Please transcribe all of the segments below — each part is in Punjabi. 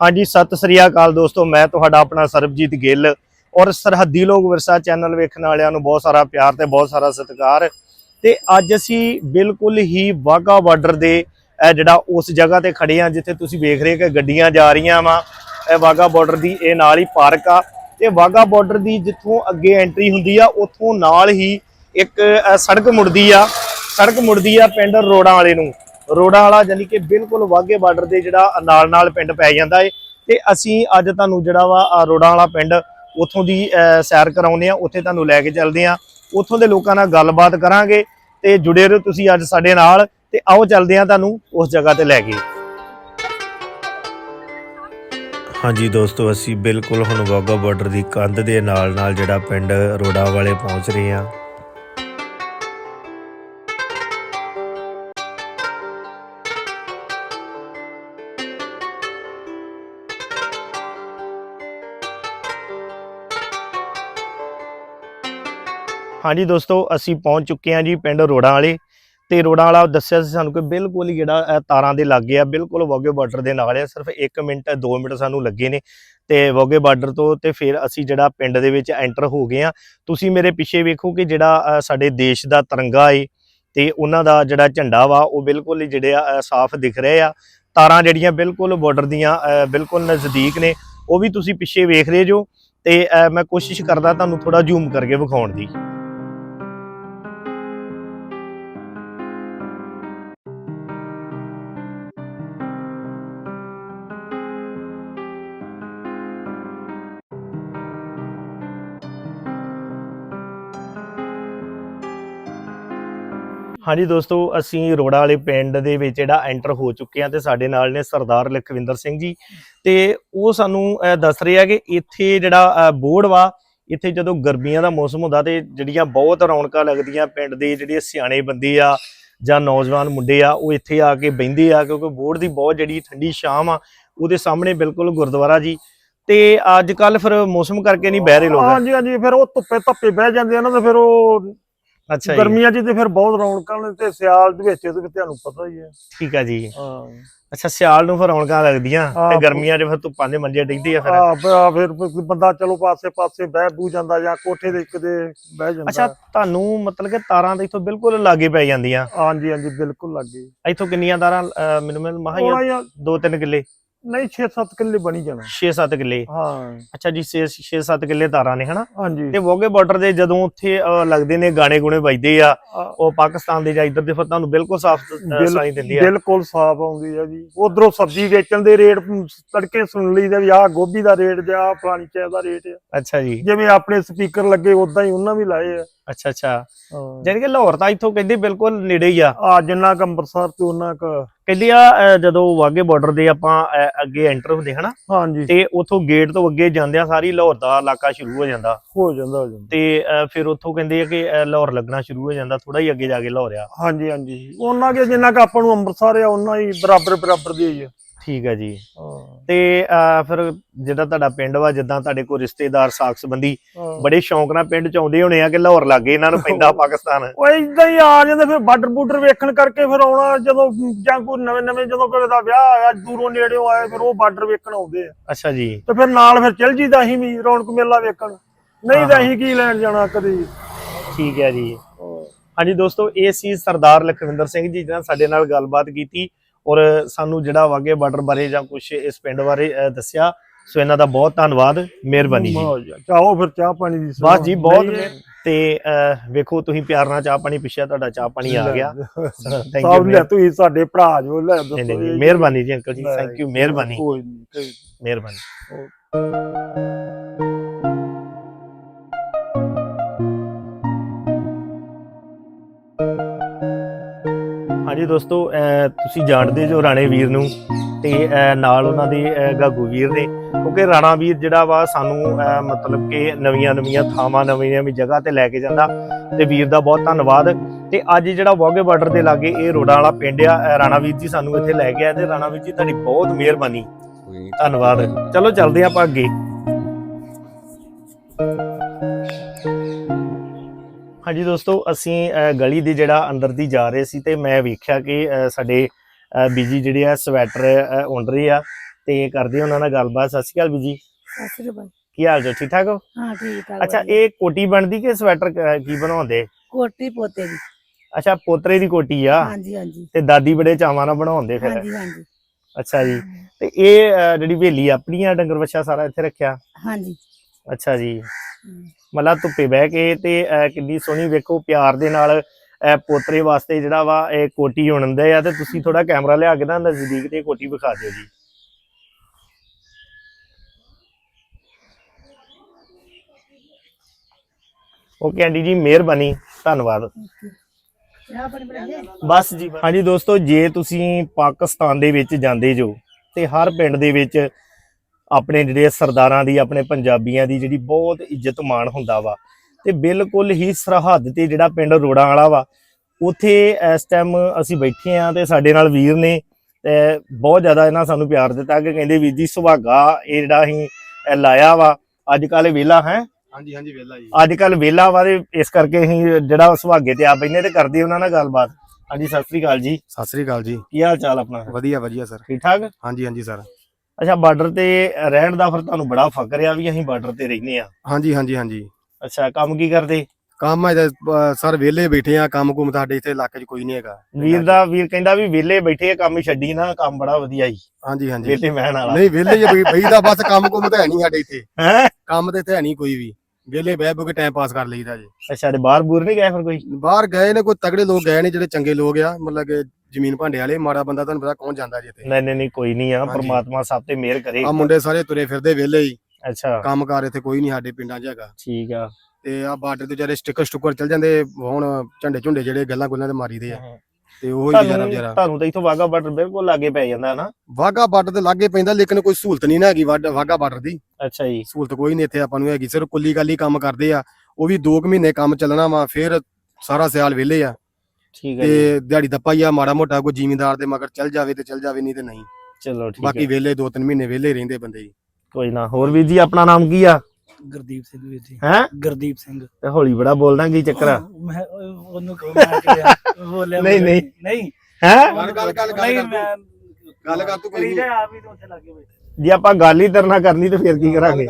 ਹਾਂਜੀ, ਸਤਿ ਸ੍ਰੀ ਅਕਾਲ ਦੋਸਤੋ, ਮੈਂ ਤੁਹਾਡਾ ਆਪਣਾ ਸਰਬਜੀਤ ਗਿੱਲ ਔਰ ਸਰਹੱਦੀ ਲੋਕ ਵਿਰਸਾ ਚੈਨਲ ਵੇਖਣ ਵਾਲਿਆਂ ਨੂੰ ਬਹੁਤ ਸਾਰਾ ਪਿਆਰ ਤੇ ਬਹੁਤ ਸਾਰਾ ਸਤਿਕਾਰ। ਤੇ ਅੱਜ ਅਸੀਂ ਬਿਲਕੁਲ ਹੀ ਵਾਗਾ ਬਾਰਡਰ ਦੇ ਜਿਹੜਾ ਉਸ ਜਗ੍ਹਾ ਤੇ ਖੜੇ ਆ ਜਿੱਥੇ ਤੁਸੀਂ ਵੇਖ ਰਹੇ ਕਿ ਗੱਡੀਆਂ ਜਾ ਰਹੀਆਂ ਵਾ। ਇਹ ਵਾਗਾ ਬਾਰਡਰ ਦੀ, ਇਹ ਨਾਲ ਹੀ ਪਾਰਕ ਆ। ਤੇ ਵਾਗਾ ਬਾਰਡਰ ਦੀ ਜਿੱਥੋਂ ਅੱਗੇ ਐਂਟਰੀ ਹੁੰਦੀ ਆ, ਉੱਥੋਂ ਨਾਲ ਹੀ ਇੱਕ ਸੜਕ ਮੁੜਦੀ ਆ। ਸੜਕ ਮੁੜਦੀ ਆ ਪਿੰਡ ਰੋੜਾਂ ਵਾਲੇ ਨੂੰ। ਰੋੜਾਂ ਵਾਲਾ ਯਾਨੀ ਕਿ ਬਿਲਕੁਲ ਵਾਗੇ ਬਾਰਡਰ ਦੇ ਜਿਹੜਾ ਨਾਲ ਨਾਲ ਪਿੰਡ ਪੈ ਜਾਂਦਾ ਏ। ਤੇ ਅਸੀਂ ਅੱਜ ਤੁਹਾਨੂੰ ਜਿਹੜਾ ਵਾ ਆਹ ਵਾਲਾ ਪਿੰਡ ਉੱਥੋਂ ਦੀ ਸੈਰ ਕਰਾਉਂਦੇ ਆ, ਉੱਥੇ ਤੁਹਾਨੂੰ ਲੈ ਕੇ ਚੱਲਦੇ ਆ। ਉੱਥੋਂ ਦੇ ਲੋਕਾਂ ਨਾਲ ਗੱਲਬਾਤ ਕਰਾਂਗੇ ਤੇ ਜੁੜੇ ਰਹੋ ਤੁਸੀਂ ਅੱਜ ਸਾਡੇ ਨਾਲ ਤੇ ਆਓ ਚੱਲਦੇ ਆ ਤੁਹਾਨੂੰ ਉਸ ਜਗ੍ਹਾ ਤੇ ਲੈ ਕੇ। ਹਾਂਜੀ ਦੋਸਤੋ, ਅਸੀਂ ਬਿਲਕੁਲ ਹੁਣ ਵਾਗਾ ਬਾਰਡਰ ਦੀ ਕੰਧ ਦੇ ਨਾਲ ਨਾਲ ਜਿਹੜਾ ਪਿੰਡ ਰੋੜਾ ਵਾਲੇ ਪਹੁੰਚ ਰਹੇ ਆ। ਹਾਂਜੀ ਦੋਸਤੋ, ਅਸੀਂ ਪਹੁੰਚ ਚੁੱਕੇ ਹਾਂ ਜੀ ਪਿੰਡ ਰੋੜਾਂ ਵਾਲੇ। ਤੇ ਰੋੜਾਂ ਵਾਲਾ ਦੱਸਿਆ ਸੀ ਸਾਨੂੰ ਕਿ ਬਿਲਕੁਲ ਹੀ ਜਿਹੜਾ ਤਾਰਾਂ ਦੇ ਲਾਗੇ ਆ, ਬਿਲਕੁਲ ਵੋਗੇ ਬਾਰਡਰ ਦੇ ਨਾਲ ਆ। ਸਿਰਫ 1 ਮਿੰਟ 2 ਮਿੰਟ ਸਾਨੂੰ ਲੱਗੇ ਨੇ। ਤੇ ਵੋਗੇ ਬਾਰਡਰ ਤੋਂ ਤੇ ਫਿਰ ਅਸੀਂ ਜਿਹੜਾ ਪਿੰਡ ਦੇ ਵਿੱਚ ਐਂਟਰ ਹੋ ਗਏ ਆ ਤੁਸੀਂ ਮੇਰੇ ਪਿੱਛੇ ਵੇਖੋ ਕਿ ਜਿਹੜਾ ਸਾਡੇ ਦੇਸ਼ ਦਾ ਤਿਰੰਗਾ ਏ, ਤੇ ਉਹਨਾਂ ਦਾ ਜਿਹੜਾ ਝੰਡਾ ਵਾ, ਉਹ ਬਿਲਕੁਲ ਹੀ ਜਿਹੜੇ ਆ ਸਾਫ਼ ਦਿਖ ਰਹੇ ਆ। ਤਾਰਾਂ ਜਿਹੜੀਆਂ ਬਿਲਕੁਲ ਬਾਰਡਰ ਦੀਆਂ ਬਿਲਕੁਲ ਨਜ਼ਦੀਕ ਨੇ। ਉਹ ਵੀ ਤੁਸੀਂ ਪਿੱਛੇ ਵੇਖ ਰਹੇ ਜੋ। ਤੇ ਮੈਂ ਕੋਸ਼ਿਸ਼ ਕਰਦਾ ਤੁਹਾਨੂੰ ਥੋੜਾ ਜ਼ੂਮ ਕਰਕੇ ਵਿਖਾਉਣ ਦੀ। ਹਾਂਜੀ ਦੋਸਤੋ, ਅਸੀਂ ਰੋੜਾ ਵਾਲੇ ਪਿੰਡ ਦੇ ਵਿੱਚ ਜਿਹੜਾ ਐਂਟਰ ਹੋ ਚੁੱਕੇ ਹਾਂ ਤੇ ਸਾਡੇ ਨਾਲ ਨੇ ਸਰਦਾਰ ਲਖਵਿੰਦਰ ਸਿੰਘ ਜੀ। ਤੇ ਉਹ ਸਾਨੂੰ ਦੱਸ ਰਹੇ ਆ ਕਿ ਇੱਥੇ ਜਿਹੜਾ ਬੋਰਡ ਵਾ, ਇੱਥੇ ਜਦੋਂ ਗਰਮੀਆਂ ਦਾ ਮੌਸਮ ਹੁੰਦਾ ਤੇ ਜਿਹੜੀਆਂ ਬਹੁਤ ਰੌਣਕਾਂ ਲੱਗਦੀਆਂ ਪਿੰਡ ਦੇ ਜਿਹੜੇ ਸਿਆਣੇ ਬੰਦੇ ਆ ਜਾਂ ਨੌਜਵਾਨ ਮੁੰਡੇ ਆ, ਉਹ ਇੱਥੇ ਆ ਕੇ ਬਹਿੰਦੇ ਆ ਕਿਉਂਕਿ ਬੋਰਡ ਦੀ ਬਹੁਤ ਜਿਹੜੀ ਠੰਡੀ ਸ਼ਾਮ ਆ ਉਹਦੇ ਸਾਹਮਣੇ ਬਿਲਕੁਲ ਗੁਰਦੁਆਰਾ ਜੀ। ਤੇ ਅੱਜ ਕੱਲ ਫਿਰ ਮੌਸਮ ਕਰਕੇ ਨਹੀਂ ਬਹਿ ਰਹੇ ਲੋਕ। ਹਾਂਜੀ ਹਾਂਜੀ, ਫਿਰ ਉਹ ਧੁੱਪੇ ਧੱਪੇ ਬਹਿ ਜਾਂਦੇ ਆ ਨਾ ਤੇ ਫਿਰ ਉਹ ਅੱਛਾ ਜੀ। ਗਰਮੀਆਂ 'ਚ ਤੇ ਫਿਰ ਬਹੁਤ ਰੌਣਕਾਂ ਨੇ ਤੇ ਸਿਆਲ ਦੇ ਵਿੱਚ ਤੇ ਤੁਹਾਨੂੰ ਪਤਾ ਹੀ ਹੈ। ਠੀਕ ਆ ਜੀ। ਹਾਂ। ਅੱਛਾ ਸਿਆਲ ਨੂੰ ਫਿਰ ਰੌਣਕਾਂ ਲੱਗਦੀਆਂ ਹਾਂ, ਤੇ ਗਰਮੀਆਂ 'ਚ ਫਿਰ ਧੁੱਪਾਂ ਦੇ ਮੰਜੇ ਡਿੱਗਦੇ ਆ ਫਿਰ। ਆ ਫਿਰ ਬੰਦਾ ਚਲੋ ਪਾਸੇ ਪਾਸੇ ਬਹਿ ਬੂ ਜਾਂਦਾ ਜਾਂ ਕੋਠੇ ਦੇ ਕਿਤੇ ਬਹਿ ਅੱਛਾ ਜਾਂਦਾ ਤੁਹਾਨੂੰ ਮਤਲਬ ਕਿ ਤਾਰਾਂ ਦੇ ਇੱਥੋਂ ਬਿਲਕੁਲ ਲਾਗੇ ਪੈ ਜਾਂਦੀਆਂ? ਹਾਂਜੀ ਹਾਂਜੀ ਬਿਲਕੁਲ ਲੱਗੇ। ਇੱਥੋਂ ਕਿੰਨੀਆਂ ਤਾਰਾਂ ਮੈਨੂੰ ਮਿਲ ਮਹਾ ਦੋ ਤਿੰਨ ਕਿੱਲੇ। ਨਹੀਂ 6-7 ਕਿੱਲੇ ਬਣੀ ਜਾਣਾ। 6-7 ਕਿੱਲੇ? ਹਾਂ। ਅੱਛਾ ਜੀ 6-7 ਕਿੱਲੇ ਤਾਰਾਂ ਨੇ ਹਨਾ? ਹਾਂਜੀ। ਤੇ ਵੋਗੇ ਬਾਰਡਰ ਦੇ ਜਦੋਂ ਉੱਥੇ ਲੱਗਦੇ ਨੇ ਗਾਣੇ ਗੁਣੇ ਵੱਜਦੇ ਆ ਉਹ ਪਾਕਿਸਤਾਨ ਦੇ ਜਾਂ ਇੱਧਰ ਦੇ ਫਿਰ ਤੁਹਾਨੂੰ ਬਿਲਕੁਲ ਸਾਫ਼ ਸੁਣਾਈ ਦਿੰਦੀ ਆ। ਬਿਲਕੁਲ ਸਾਫ਼ ਆਉਂਦੀ ਆ ਜੀ। ਉਧਰੋਂ ਸਬਜ਼ੀ ਵੇਚਣ ਦੇ ਰੇਟ ਤੜਕੇ ਸੁਣ ਲਈਦਾ ਵੀ ਆਹ ਗੋਭੀ ਦਾ ਰੇਟ ਜਾਂ ਫਲਾਣੀ ਚੀਜ਼ ਦਾ ਰੇਟ ਆ। ਅੱਛਾ ਜੀ। ਜਿਵੇਂ ਆਪਣੇ ਸਪੀਕਰ ਲੱਗੇ ਉਦਾਂ ਹੀ ਉਹਨਾਂ ਵੀ ਲਾਏ ਆ। ਅੱਛਾ ਅੱਛਾ। ਹਾਂ। ਜਾਣੀ ਕਿ ਲਾਹੌਰ ਤਾਂ ਇੱਥੋਂ ਕਹਿੰਦੇ ਬਿਲਕੁਲ ਨੇੜੇ ਹੀ ਆ। ਆ ਜਿੰਨਾ ਕ ਅੰਮ੍ਰਿਤਸਰ ਤੇ ਉਹਨਾਂ ਕ ਕਹਿੰਦੇ ਆ ਅਹ, ਜਦੋਂ ਵਾਗੇ ਬਾਰਡਰ ਦੇ ਆਪਾਂ ਅਹ, ਅੱਗੇ ਐਂਟਰ ਹੁੰਦੇ ਹਨਾ? ਹਾਂਜੀ। ਤੇ ਉਥੋਂ ਗੇਟ ਤੋਂ ਅੱਗੇ ਜਾਂਦਿਆਂ ਸਾਰੀ ਲਾਹੌਰ ਦਾ ਇਲਾਕਾ ਸ਼ੁਰੂ ਹੋ ਜਾਂਦਾ। ਹੋ ਜਾਂਦਾ ਹੋ ਜਾਂਦਾ। ਤੇ ਅਹ, ਫਿਰ ਉਥੋਂ ਕਹਿੰਦੇ ਆ ਕਿ ਅਹ, ਲਾਹੌਰ ਲੱਗਣਾ ਸ਼ੁਰੂ ਹੋ ਜਾਂਦਾ ਥੋੜਾ ਹੀ ਅੱਗੇ ਜਾ ਕੇ ਲਾਹੌਰ ਆ। ਹਾਂਜੀ ਹਾਂਜੀ। ਉਹਨਾਂ ਕੇ ਜਿੰਨਾ ਕ ਆਪਾਂ ਨੂੰ ਅੰਮ੍ਰਿਤਸਰ ਆ ਉਹਨਾਂ ਹੀ ਬਰਾਬਰ ਬਰਾਬਰ ਦੇ ਹੀ ਆ। ਠੀਕ ਹੈ ਜੀ। ਤੇ ਫਿਰ ਜਿਹੜਾ ਤੁਹਾਡਾ ਪਿੰਡ ਵਾ ਜਿੱਦਾਂ ਤੁਹਾਡੇ ਕੋਲ ਰਿਸ਼ਤੇਦਾਰ ਸਾਕ ਸੰਬੰਧੀ। ਬੜੇ ਸ਼ੌਂਕ ਨਾਲ ਪਿੰਡ ਚ ਆਉਂਦੇ ਹੋਣੇ ਆ ਕਿ ਲਾਹੌਰ ਲੱਗੇ ਇਹਨਾਂ ਨੂੰ ਪੈਂਦਾ ਪਾਕਿਸਤਾਨ। ਉਹ ਇਦਾਂ ਹੀ ਆ ਜਾਂਦੇ ਫਿਰ ਬਾਰਡਰ ਬੂਡਰ ਵੇਖਣ ਕਰਕੇ ਫਿਰ ਆਉਣਾ ਜਦੋਂ ਜਾਂ ਕੋਈ ਨਵੇਂ ਨਵੇਂ ਜਦੋਂ ਕਿਸੇ ਦਾ ਵਿਆਹ ਆਇਆ ਦੂਰੋਂ ਨੇੜਿਓਂ ਆਏ ਫਿਰ ਉਹ ਬਾਰਡਰ ਵੇਖਣ ਆਉਂਦੇ ਆ। ਅੱਛਾ ਜੀ। ਤੇ ਫਿਰ ਨਾਲ ਫਿਰ ਚਲ ਜੀਦਾ ਅਸੀਂ ਵੀ ਰੌਣਕ ਮੇਲਾ ਵੇਖਣ। ਨਹੀਂ ਤਾਂ ਅਸੀਂ ਕੀ ਲੈਣ ਜਾਣਾ ਕਦੀ? ਠੀਕ ਹੈ ਜੀ। ਹਾਂਜੀ ਦੋਸਤੋ ਇਹ ਸੀ ਸਰਦਾਰ ਲਖਵਿੰਦਰ ਸਿੰਘ ਜੀ ਜਿਹਨਾਂ ਸਾਡੇ ਨਾਲ ਗੱਲਬਾਤ ਕੀਤੀ। ਔਰ ਸਾਨੂੰ ਜਿਹੜਾ ਵਾਗੇ ਬਾਰਡਰ ਬਾਰੇ ਜਾਂ ਕੁਝ ਇਸ ਪਿੰਡ ਬਾਰੇ ਦੱਸਿਆ ਸੋ ਇਹਨਾਂ ਦਾ ਬਹੁਤ ਧੰਨਵਾਦ ਮਿਹਰਬਾਨੀ ਜੀ। ਚਾਹੋ ਫਿਰ ਚਾਹ ਪਾਣੀ ਦੀ। ਬਸ ਜੀ ਬਹੁਤ ਤੇ ਵੇਖੋ ਤੁਸੀਂ ਪਿਆਰ ਨਾਲ ਚਾਹ ਪਾਣੀ ਪਿੱਛਿਆ ਤੁਹਾਡਾ ਚਾਹ ਪਾਣੀ ਆ ਗਿਆ। ਥੈਂਕ ਯੂ ਲੈ ਤੁਸੀਂ ਸਾਡੇ ਭਰਾ ਜੋ ਲੈ ਦੱਸੋ ਮਿਹਰਬਾਨੀ ਜੀ ਅੰਕਲ ਜੀ ਥੈਂਕ ਯੂ ਮਿਹਰਬਾਨੀ। ਕੋਈ ਨਹੀਂ ਕੋਈ- ਮਿਹਰਬਾਨੀ। ਹਾਂਜੀ ਦੋਸਤੋ ਤੁਸੀਂ ਜਾਣਦੇ ਜੋ ਰਾਣੇ ਵੀਰ ਨੂੰ ਤੇ ਨਾਲ ਉਹਨਾਂ ਦੇ ਗਾਗੂ ਵੀਰ ਨੇ। ਕਿਉਂਕਿ ਰਾਣਾ ਵੀਰ ਜਿਹੜਾ ਵਾ ਸਾਨੂੰ ਮਤਲਬ ਕਿ ਨਵੀਆਂ ਨਵੀਆਂ ਥਾਵਾਂ, ਨਵੀਆਂ ਨਵੀਂ ਜਗ੍ਹਾ ਤੇ ਲੈ ਕੇ ਜਾਂਦਾ ਤੇ ਵੀਰ ਦਾ ਬਹੁਤ ਧੰਨਵਾਦ। ਤੇ ਅੱਜ ਜਿਹੜਾ ਵਾਗੇ ਬਾਰਡਰ ਦੇ ਲਾਗੇ ਇਹ ਰੋੜਾ ਵਾਲਾ ਪਿੰਡ ਆ ਰਾਣਾ ਵੀਰ ਜੀ ਸਾਨੂੰ ਇੱਥੇ ਲੈ ਕੇ ਆਏ ਤੇ ਰਾਣਾ ਵੀਰ ਜੀ ਤੁਹਾਡੀ ਬਹੁਤ ਮਿਹਰਬਾਨੀ। ਧੰਨਵਾਦ। ਚਲੋ, ਚੱਲਦੇ ਆਪਾਂ ਅੱਗੇ। ਹਾਂਜੀ ਦੋਸਤੋ ਅਸੀਂ ਗਲੀ ਦੀ ਜਿਹੜਾ ਅੰਦਰ ਦੀ ਜਾ ਰਹੇ ਸੀ ਤੇ ਮੈਂ ਵੇਖਿਆ ਕਿ ਸਾਡੇ ਬੀਜੀ ਜਿਹੜੇ ਆ ਸਵੈਟਰ ਰਹੇ ਆ ਤੇ ਕਰਦੇ ਉਹਨਾਂ ਨਾਲ ਗੱਲਬਾਤ। ਸਤਿ ਸ਼੍ਰੀ ਅਕਾਲ ਵੀ ਜੀ ਸਤਿ ਸ੍ਰੀ ਅਕਾਲ। ਕੀ ਹਾਲ ਜੋ ਠੀਕ ਠਾਕ ਹੋ? ਹਾਂ ਠੀਕ ਠਾਕ ਅੱਛਾ। ਇਹ ਕੋਟੀ ਬਣਦੀ ਕਿ ਸਵੈਟਰ ਕ- ਬਣਾਉਂਦੇ? ਕੋਟੀ ਪੋਤੇ ਦੀ। ਅੱਛਾ ਪੋਤਰੇ ਦੀ ਕੋਟੀ ਆ? ਹਾਂਜੀ ਹਾਂਜੀ। ਤੇ ਦਾਦੀ ਬੜੇ ਚਾਵਾਂ ਨਾਲ ਬਣਾਉਂਦੇ ਫਿਰ? ਹਾਂਜੀ ਹਾਂਜੀ। ਅੱਛਾ ਜੀ। ਤੇ ਇਹ ਜਿਹੜੀ ਹਵੇਲੀ ਆਪਣੀ ਆ ਡੰਗਰ ਵੱਛਾ ਸਾਰਾ ਇੱਥੇ ਰੱਖਿਆ? ਹਾਂਜੀ। ਅੱਛਾ ਜੀ। ਹਮ, ਧੁੱਪੇ ਬਹਿ ਕੇ ਤੇ ਕਿੰਨੀ ਸੋਹਣੀ ਵੇਖੋ ਪਿਆਰ ਦੇ ਨਾਲ ਪੋਤਰੇ ਵਾਸਤੇ ਜਿਹੜਾ ਵਾ ਇਹ ਕੋਟੀ ਹੁੰਦੇ ਆ ਤੇ ਤੁਸੀਂ ਥੋੜਾ ਕੈਮਰਾ ਲਿਆ ਕੇ ਨਾ ਨਜ਼ਦੀਕ ਤੇ ਕੋਟੀ ਵਿਖਾ ਦਿਓ ਜੀ। ਓਕੇ ਆਂਟੀ ਜੀ ਮਿਹਰਬਾਨੀ ਧੰਨਵਾਦ। ਬਸ ਜੀ ਹਾਂਜੀ ਦੋਸਤੋ ਜੇ ਤੁਸੀਂ ਪਾਕਿਸਤਾਨ ਦੇ ਵਿੱਚ ਜਾਂਦੇ ਜੋ ਤੇ ਹਰ ਪਿੰਡ ਦੇ ਵਿੱਚ ਆਪਣੇ ਜਿਹੜੇ ਸਰਦਾਰਾਂ ਦੀ ਆਪਣੇ ਪੰਜਾਬੀਆਂ ਦੀ ਜਿਹੜੀ ਬਹੁਤ ਇੱਜ਼ਤ ਮਾਣ ਹੁੰਦਾ ਵਾ। ਤੇ ਬਿਲਕੁਲ ਹੀ ਸਰਹੱਦ ਤੇ ਜਿਹੜਾ ਪਿੰਡ ਰੋੜਾਂ ਵਾਲਾ ਵਾ ਉੱਥੇ ਇਸ ਟਾਈਮ ਅਸੀਂ ਬੈਠੇ ਆ ਤੇ ਸਾਡੇ ਨਾਲ ਵੀਰ ਨੇ ਤੇ ਬਹੁਤ ਜ਼ਿਆਦਾ ਇਹਨਾਂ ਸਾਨੂੰ ਪਿਆਰ ਦਿੱਤਾ ਕਿ ਕਹਿੰਦੇ ਵੀਰ ਜੀ ਸੁਭਾਗਾ ਇਹ ਜਿਹੜਾ ਅਸੀਂ ਲਾਇਆ ਵਾ। ਅੱਜ ਕੱਲ ਵੇਲਾ ਹੈ? ਹਾਂਜੀ ਹਾਂਜੀ ਵੇਲਾ ਜੀ। ਅੱਜ ਕੱਲ ਵੇਲਾ ਵਾ ਤੇ ਇਸ ਕਰਕੇ ਅਸੀਂ ਜਿਹੜਾ ਸੁਹਾਗੇ ਤੇ ਆ ਬੈਨੇ ਤੇ ਕਰਦੇ ਉਹਨਾਂ ਨਾਲ ਗੱਲਬਾਤ। ਹਾਂਜੀ ਸਤਿ ਸ੍ਰੀ ਅਕਾਲ ਜੀ। ਸਤਿ ਸ੍ਰੀ ਅਕਾਲ ਜੀ। ਕੀ ਹਾਲ ਚਾਲ ਆਪਣਾ? ਵਧੀਆ ਵਧੀਆ ਸਰ। ਠੀਕ ਠਾਕ? ਹਾਂਜੀ ਹਾਂਜੀ ਸਰ। ਅੱਛਾ ਬਾਰਡਰ ਤੇ ਰਹਿਣ ਦਾ ਫਿਰ ਤੁਹਾਨੂੰ ਬੜਾ ਫਕਰ ਆ ਵੀ ਅਸੀਂ ਬਾਰਡਰ ਤੇ ਰਹਿੰਦੇ ਆ। ਹਾਂਜੀ ਹਾਂਜੀ ਹਾਂਜੀ। ਅੱਛਾ ਕੰਮ ਕੀ ਕਰਦੇ? ਕੰਮ ਹੈ ਸਰ ਵਿਹਲੇ ਬੈਠੇ ਆ ਕੰਮ ਕੁਮ ਸਾਡੇ ਇੱਥੇ ਇਲਾਕੇ 'ਚ ਕੋਈ ਨਹੀਂ ਹੈਗਾ। ਵੀਰ ਦਾ ਵੀਰ ਕਹਿੰਦਾ ਵੀ ਵਿਹਲੇ ਬੈਠੇ ਆ ਕੰਮ ਹੀ ਛੱਡੀ ਨਾ ਕੰਮ ਬੜਾ ਵਧੀਆ ਹੀ ਹਾਂਜੀ ਹਾਂਜੀ। ਵਿਹਲੇ ਮਹਿਣ ਵਾਲਾ। ਨਹੀਂ ਵਿਹਲੇ ਬਈ ਦਾ ਬਸ ਕੰਮ ਕੁਮ ਤਾਂ ਹੈ ਨਹੀਂ ਸਾਡੇ ਇੱਥੇ। ਹੈ? ਕੰਮ ਤੇ ਇੱਥੇ ਹੈ ਨਹੀਂ ਕੋਈ ਵੀ। ਵਿਹਲੇ ਬਹਿ ਬਹਿ ਕੇ ਟਾਈਮ ਪਾਸ ਕਰ ਲਈਦਾ ਜੀ। ਅੱਛਾ ਤੇ ਬਾਹਰ ਬੂਰ ਨਹੀਂ ਗਏ ਫਿਰ ਕੋਈ? ਬਾਹਰ ਗਏ ਨੇ ਕੋਈ ਤਗੜੇ ਲੋਕ ਗਏ ਨੇ ਜਿਹੜੇ ਚੰਗੇ ਲੋਕ ਆ ਮਤਲਬ ਕਿ ਜ਼ਮੀਨ ਭਾਂਡੇ ਵਾਲੇ ਮਾੜਾ ਬੰਦਾ ਤੁਹਾਨੂੰ ਪਤਾ ਕੌਣ ਜਾਂਦਾ ਜੀ ਇੱਥੇ ਨਹੀਂ ਨਹੀਂ ਨਹੀਂ ਕੋਈ ਨਹੀਂ ਆ ਹਾਂਜੀ। ਪ੍ਰਮਾਤਮਾ ਸਭ ਤੇ ਮਿਹਰ ਕਰੇ। ਆ ਮੁੰਡੇ ਸਾਰੇ ਤੁਰੇ ਫਿਰਦੇ ਵਿਹਲੇ ਹੀ। ਅੱਛਾ। ਕੰਮਕਾਰ ਇੱਥੇ ਕੋਈ ਨਹੀਂ ਸਾਡੇ ਪਿੰਡਾਂ 'ਚ ਹੈਗਾ। ਠੀਕ ਆ। ਤੇ ਆ ਬਾਰਡਰ ਤੇ ਜਿਹੜੇ ਸਟicker ਸਟੁੱਕਰ ਚੱਲ ਜਾਂਦੇ ਹੁਣ ਝੰਡੇ ਝੁੰਡੇ ਜਿਹੜੇ ਗੱਲਾਂ ਗੁੱਲਾਂ ਤੇ ਮਾਰੀਦੇ ਆ। ਤੇ ਉਹ ਹੀ ਵਿਚਾਰਾ ਤੁਹਾਨੂੰ ਵਿਚਾਰਾ। ਤੁਹਾਨੂੰ ਤਾਂ ਇਥੋਂ ਵਾਗਾ ਬਾਰਡਰ ਬਿਲਕੁਲ ਲਾਗੇ ਪੈ ਜਾਂਦਾ ਨਾ। ਵਾਗਾ ਬਾਰਡਰ ਤੇ ਲਾਗੇ ਪੈਂਦਾ ਲੇਕਿਨ ਕੋਈ ਸਹੂਲਤ ਨਹੀਂ ਨਾ ਹੈਗੀ ਵਾਗਾ ਬਾਰਡਰ ਦੀ। ਅੱਛਾ ਜੀ। ਸਹੂਲਤ ਕੋਈ ਨਹੀਂ ਇੱਥੇ ਆਪਾਂ ਨੂੰ ਹੈਗੀ ਸਿਰਫ ਕੁੱਲੀ ਕਾਲੀ ਕੰਮ ਕਰਦੇ ਆ। ਉਹ ਵੀ 2 ਮਹੀਨੇ ਕੰਮ ਚੱਲਣਾ ਵਾ ਫਿਰ ਸਾਰਾ ਸਿਆਲ ਵਿਹਲੇ ਆ। ਠੀਕ ਹੈ ਜੀ। ਤੇ ਦਿਹਾੜੀ ਦੱਪਾ ਹੀ ਆ ਮਾੜਾ ਮੋਟਾ ਕੋਈ ਜ਼ਿਮੀਂਦਾਰ ਦੇ ਮਗਰ ਚੱਲ ਜਾਵੇ ਤੇ ਚੱਲ ਜਾਵੇ ਨਹੀਂ ਤੇ ਨਹੀਂ। ਚਲੋ ਠੀਕ ਬਾਕੀ ਹੈ ਵਿਹਲੇ 2-3 ਮਹੀਨੇ ਵਿਹਲੇ ਰਹਿੰਦੇ ਬੰਦੇ ਜੀ। ਕੋਈ ਨਾ ਹੋਰ ਵੀਰ ਜੀ ਆਪਣਾ ਨਾਮ ਕੀ ਆ? ਗੁਰਦੀਪ ਸਿੰਘ ਵੀਰ ਜੀ। ਹੈ? ਗੁਰਦੀਪ ਸਿੰਘ। ਤੇ ਹੌਲੀ ਬੜਾ ਬੋਲਦਾ ਕੀ ਚੱਕਰ ਆ? ਮੈਂ ਉਹ- ਉਹਨੂੰ ਕਹੋ ਮੈਂ ਕਿਹਾ ਬੋਲਿਆ ਨਹੀਂ, ਨਹੀਂ। ਨਹੀਂ। ਹੈ? ਗੱਲ- ਗੱਲ- ਗੱਲ- ਗੱਲ ਨਹੀਂ ਕਰ ਤੂੰ। ਮੈਂ ਗੱਲ ਕਰ ਤੂੰ ਕੋਈ ਕਰੀ ਨਹੀਂ। ਜਾ ਆਪ ਹੀ ਤੂੰ ਉੱਥੇ ਲੱਗੇ ਬੈਠੇ ਜੇ ਆਪਾਂ ਗੱਲ ਹੀ ਤੇਰੇ ਨਾਲ ਕਰਨੀ ਤੇ ਫਿਰ ਕੀ ਕਰਾਂਗੇ?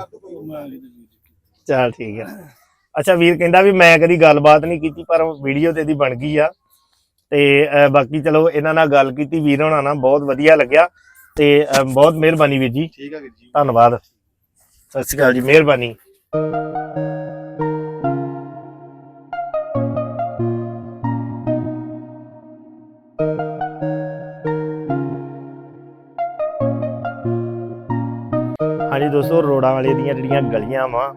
ਚਲ ਠੀਕ ਹੈ ਅੱਛਾ ਵੀਰ ਕਹਿੰਦਾ ਵੀ ਮੈਂ ਕਦੀ ਗੱਲਬਾਤ ਨਹੀਂ ਕੀਤੀ ਪਰ ਵੀਡੀਓ ਤੇ ਦੀ ਬਣ ਗਈ ਆ। ਤੇ ਬਾਕੀ ਚਲੋ ਇਹਨਾਂ ਨਾਲ ਗੱਲ ਕੀਤੀ ਵੀਰ ਹੋਣਾ ਨਾਲ ਬਹੁਤ ਵਧੀਆ ਲੱਗਿਆ। ਤੇ ਬਹੁਤ ਮਿਹਰਬਾਨੀ ਵੀਰ ਜੀ। ਠੀਕ ਆ ਵੀਰ ਜੀ। ਧੰਨਵਾਦ। ਸਤਿ ਸ਼੍ਰੀ ਅਕਾਲ ਜੀ, ਮਿਹਰਬਾਨੀ। ਹਾਂਜੀ ਦੋਸਤੋ, ਰੋੜਾਂ ਵਾਲੇ ਦੀਆਂ ਜਿਹੜੀਆਂ ਗਲੀਆਂ ਵਾ,